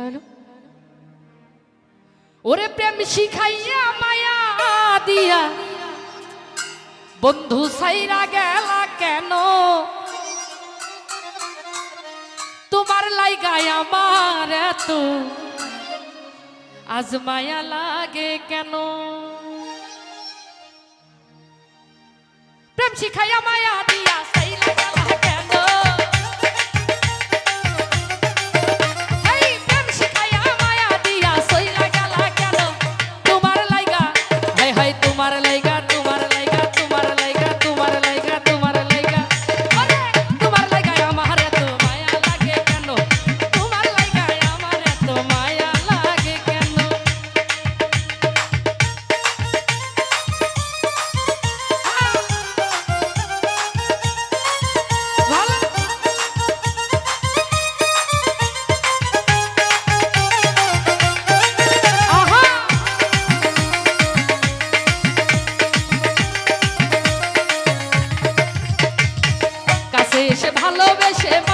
Hello ওরে প্রেম শিখাইয়া মায়া দিয়া। বন্ধু সাইরা গেল কেন? তোমার লাইগায় আমার এত। আজ মায়া লাগে কেন? প্রেম শিখাইয়া মায়া দিয়া। ভালোবেসে